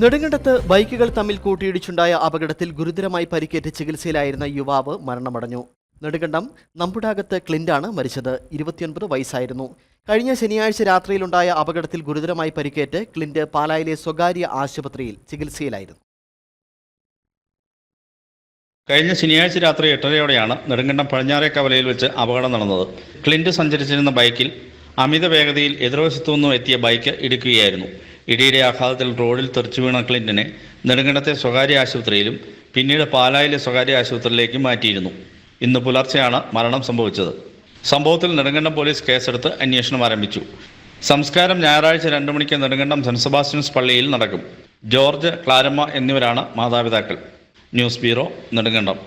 നെടുങ്കണ്ടത്ത് ബൈക്കുകൾ തമ്മിൽ കൂട്ടിയിടിച്ചുണ്ടായ അപകടത്തിൽ ഗുരുതരമായി പരിക്കേറ്റ് ചികിത്സയിലായിരുന്ന യുവാവ് മരണമടഞ്ഞു. നെടുങ്കണ്ടം നമ്പുടാകത്ത് ക്ലിന്റാണ് മരിച്ചത്. ഇരുപത്തിയൊൻപത് വയസ്സായിരുന്നു. കഴിഞ്ഞ ശനിയാഴ്ച രാത്രിയിലുണ്ടായ അപകടത്തിൽ ഗുരുതരമായി പരിക്കേറ്റ് ക്ലിന്റ് പാലായിലെ സ്വകാര്യ ആശുപത്രിയിൽ ചികിത്സയിലായിരുന്നു. കഴിഞ്ഞ ശനിയാഴ്ച രാത്രി എട്ടരയോടെയാണ് നെടുങ്കണ്ടം പടിഞ്ഞാറേ കവലയിൽ വെച്ച് അപകടം നടന്നത്. ക്ലിന്റ് സഞ്ചരിച്ചിരുന്ന ബൈക്കിൽ അമിത വേഗതയിൽ എതിർവശത്തു നിന്നും എത്തിയ ബൈക്ക് ഇടിക്കുകയായിരുന്നു. ഇടിയുടെ ആഘാതത്തിൽ റോഡിൽ തെറിച്ചു വീണ ക്ലിന്റിനെ നെടുങ്കണ്ടത്തെ സ്വകാര്യ ആശുപത്രിയിലും പിന്നീട് പാലായിലെ സ്വകാര്യ ആശുപത്രിയിലേക്ക് മാറ്റിയിരുന്നു. ഇന്ന് പുലർച്ചെയാണ് മരണം സംഭവിച്ചത്. സംഭവത്തിൽ നെടുങ്കണ്ടം പോലീസ് കേസെടുത്ത് അന്വേഷണം ആരംഭിച്ചു. സംസ്കാരം ഞായറാഴ്ച രണ്ടു മണിക്ക് നെടുങ്കണ്ടം സെന്റ് സെബാസ്റ്റ്യൻസ് പള്ളിയിൽ നടക്കും. ജോർജ് ക്ലാരമ്മ എന്നിവരാണ് മാതാപിതാക്കൾ. News bureau Nedumkandam.